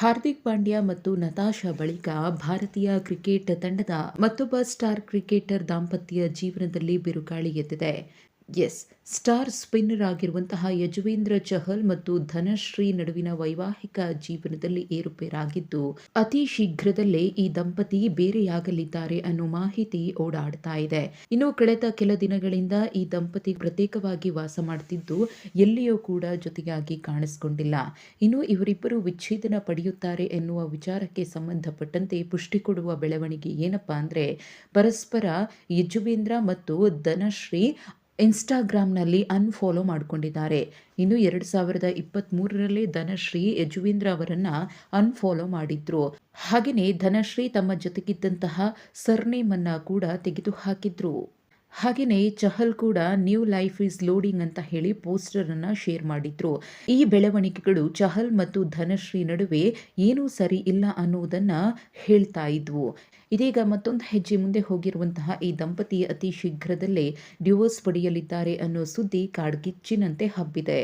ಹಾರ್ದಿಕ್ ಪಾಂಡ್ಯ ಮತ್ತು ನತಾಶಾ ಬಳಿಕ ಭಾರತೀಯ ಕ್ರಿಕೆಟ್ ತಂಡದ ಮತ್ತೊಬ್ಬ ಸ್ಟಾರ್ ಕ್ರಿಕೆಟರ್ ದಾಂಪತ್ಯ ಜೀವನದಲ್ಲಿ ಬಿರುಗಾಳಿ ಎದ್ದಿದೆ. ಎಸ್, ಸ್ಟಾರ್ ಸ್ಪಿನ್ನರ್ ಆಗಿರುವಂತಹ ಯಜುವೇಂದ್ರ ಚಹಲ್ ಮತ್ತು ಧನಶ್ರೀ ನಡುವಿನ ವೈವಾಹಿಕ ಜೀವನದಲ್ಲಿ ಏರುಪೇರಾಗಿದ್ದು, ಅತಿ ಶೀಘ್ರದಲ್ಲೇ ಈ ದಂಪತಿ ಬೇರೆಯಾಗಲಿದ್ದಾರೆ ಅನ್ನೋ ಮಾಹಿತಿ ಓಡಾಡ್ತಾ ಇದೆ. ಇನ್ನು ಕಳೆದ ಕೆಲ ದಿನಗಳಿಂದ ಈ ದಂಪತಿ ಪ್ರತ್ಯೇಕವಾಗಿ ವಾಸ ಮಾಡುತ್ತಿದ್ದು ಎಲ್ಲಿಯೂ ಕೂಡ ಜೊತೆಯಾಗಿ ಕಾಣಿಸಿಕೊಂಡಿಲ್ಲ. ಇನ್ನು ಇವರಿಬ್ಬರು ವಿಚ್ಛೇದನ ಪಡೆಯುತ್ತಾರೆ ಎನ್ನುವ ವಿಚಾರಕ್ಕೆ ಸಂಬಂಧಪಟ್ಟಂತೆ ಪುಷ್ಟಿ ಕೊಡುವ ಬೆಳವಣಿಗೆ ಏನಪ್ಪಾ ಅಂದ್ರೆ, ಪರಸ್ಪರ ಯಜುವೇಂದ್ರ ಮತ್ತು ಧನಶ್ರೀ ಇನ್ಸ್ಟಾಗ್ರಾಮ್ನಲ್ಲಿ ಅನ್ಫಾಲೋ ಮಾಡಿಕೊಂಡಿದ್ದಾರೆ. ಇನ್ನು ಎರಡು ಸಾವಿರದ ಇಪ್ಪತ್ತ್ಮೂರರಲ್ಲಿ ಧನಶ್ರೀ ಯಜುವೇಂದ್ರ ಅವರನ್ನು ಅನ್ಫಾಲೋ ಮಾಡಿದ್ರು. ಹಾಗೆಯೇ ಧನಶ್ರೀ ತಮ್ಮ ಜೊತೆಗಿದ್ದಂತಹ ಸರ್ನೇಮನ್ನು ಕೂಡ ತೆಗೆದುಹಾಕಿದ್ರು. ಹಾಗೆಯೇ ಚಹಲ್ ಕೂಡ ನ್ಯೂ ಲೈಫ್ ಇಸ್ ಲೋಡಿಂಗ್ ಅಂತ ಹೇಳಿ ಪೋಸ್ಟರನ್ನು ಶೇರ್ ಮಾಡಿದ್ರು. ಈ ಬೆಳವಣಿಗೆಗಳು ಚಹಲ್ ಮತ್ತು ಧನಶ್ರೀ ನಡುವೆ ಏನೂ ಸರಿ ಇಲ್ಲ ಅನ್ನೋದನ್ನು ಹೇಳ್ತಾ ಇದ್ವು. ಇದೀಗ ಮತ್ತೊಂದು ಹೆಜ್ಜೆ ಮುಂದೆ ಹೋಗಿರುವಂತಹ ಈ ದಂಪತಿ ಅತಿ ಶೀಘ್ರದಲ್ಲೇ ಡಿವೋರ್ಸ್ ಪಡೆಯಲಿದ್ದಾರೆ ಅನ್ನೋ ಸುದ್ದಿ ಕಾಡ್ಗಿಚ್ಚಿನಂತೆ ಹಬ್ಬಿದೆ.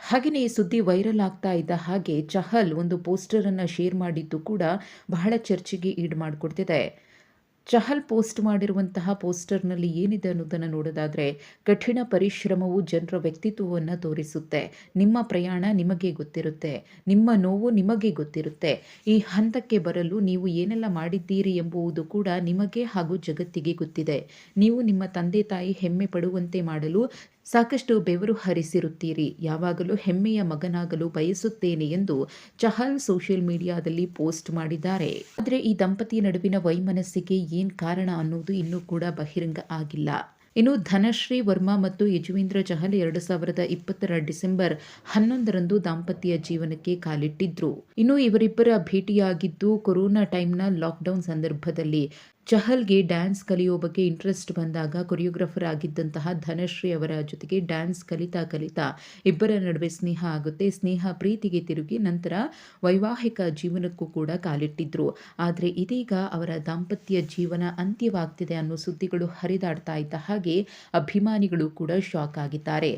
ಹಾಗೆಯೇ ಈ ಸುದ್ದಿ ವೈರಲ್ ಆಗ್ತಾ ಇದ್ದ ಹಾಗೆ ಚಹಲ್ ಒಂದು ಪೋಸ್ಟರನ್ನು ಶೇರ್ ಮಾಡಿದ್ದು ಕೂಡ ಬಹಳ ಚರ್ಚೆಗೆ ಈಡು ಮಾಡಿಕೊಡ್ತಿದೆ. ಚಹಲ್ ಪೋಸ್ಟ್ ಮಾಡಿರುವಂತಹ ಪೋಸ್ಟರ್ನಲ್ಲಿ ಏನಿದೆ ಅನ್ನೋದನ್ನು ನೋಡೋದಾದರೆ, ಕಠಿಣ ಪರಿಶ್ರಮವು ಜನರ ವ್ಯಕ್ತಿತ್ವವನ್ನು ತೋರಿಸುತ್ತೆ. ನಿಮ್ಮ ಪ್ರಯಾಣ ನಿಮಗೆ ಗೊತ್ತಿರುತ್ತೆ. ನಿಮ್ಮ ನೋವು ನಿಮಗೆ ಗೊತ್ತಿರುತ್ತೆ. ಈ ಹಂತಕ್ಕೆ ಬರಲು ನೀವು ಏನೆಲ್ಲ ಮಾಡಿದ್ದೀರಿ ಎಂಬುವುದು ಕೂಡ ನಿಮಗೆ ಹಾಗೂ ಜಗತ್ತಿಗೆ ಗೊತ್ತಿದೆ. ನೀವು ನಿಮ್ಮ ತಂದೆ ತಾಯಿ ಹೆಮ್ಮೆ ಪಡುವಂತೆ ಮಾಡಲು ಸಾಕಷ್ಟು ಬೆವರು ಹರಿಸಿರುತ್ತೀರಿ. ಯಾವಾಗಲೂ ಹೆಮ್ಮೆಯ ಮಗನಾಗಲು ಬಯಸುತ್ತೇನೆ ಎಂದು ಚಹಲ್ ಸೋಷಿಯಲ್ ಮೀಡಿಯಾದಲ್ಲಿ ಪೋಸ್ಟ್ ಮಾಡಿದ್ದಾರೆ. ಆದರೆ ಈ ದಂಪತಿ ನಡುವಿನ ವೈಮನಸ್ಸಿಗೆ ಏನ್ ಕಾರಣ ಅನ್ನೋದು ಇನ್ನೂ ಕೂಡ ಬಹಿರಂಗ ಆಗಿಲ್ಲ. ಇನ್ನು ಧನಶ್ರೀ ವರ್ಮಾ ಮತ್ತು ಯಜುವೇಂದ್ರ ಚಹಲ್ ಎರಡು ಸಾವಿರದ ಇಪ್ಪತ್ತರ ಡಿಸೆಂಬರ್ ಹನ್ನೊಂದರಂದು ದಾಂಪತ್ಯ ಜೀವನಕ್ಕೆ ಕಾಲಿಟ್ಟಿದ್ರು. ಇನ್ನು ಇವರಿಬ್ಬರ ಭೇಟಿಯಾಗಿದ್ದು ಕೊರೋನಾ ಟೈಮ್ನ ಲಾಕ್ಡೌನ್ ಸಂದರ್ಭದಲ್ಲಿ ಚಹಲ್ಗೆ ಡ್ಯಾನ್ಸ್ ಕಲಿಯೋ ಬಗ್ಗೆ ಇಂಟ್ರೆಸ್ಟ್ ಬಂದಾಗ ಕೊರಿಯೋಗ್ರಾಫರ್ ಆಗಿದ್ದಂತಹ ಧನಶ್ರೀ ಅವರ ಜೊತೆಗೆ ಡ್ಯಾನ್ಸ್ ಕಲಿತಾ ಕಲಿತಾ ಇಬ್ಬರ ನಡುವೆ ಸ್ನೇಹ ಆಗುತ್ತೆ. ಸ್ನೇಹ ಪ್ರೀತಿಗೆ ತಿರುಗಿ ನಂತರ ವೈವಾಹಿಕ ಜೀವನಕ್ಕೂ ಕೂಡ ಕಾಲಿಟ್ಟಿದ್ರು. ಆದರೆ ಇದೀಗ ಅವರ ದಾಂಪತ್ಯ ಜೀವನ ಅಂತ್ಯವಾಗ್ತಿದೆ ಅನ್ನೋ ಸುದ್ದಿಗಳು ಹರಿದಾಡ್ತಾ ಇದ್ದ ಹಾಗೆ ಅಭಿಮಾನಿಗಳು ಕೂಡ ಶಾಕ್ ಆಗಿದ್ದಾರೆ.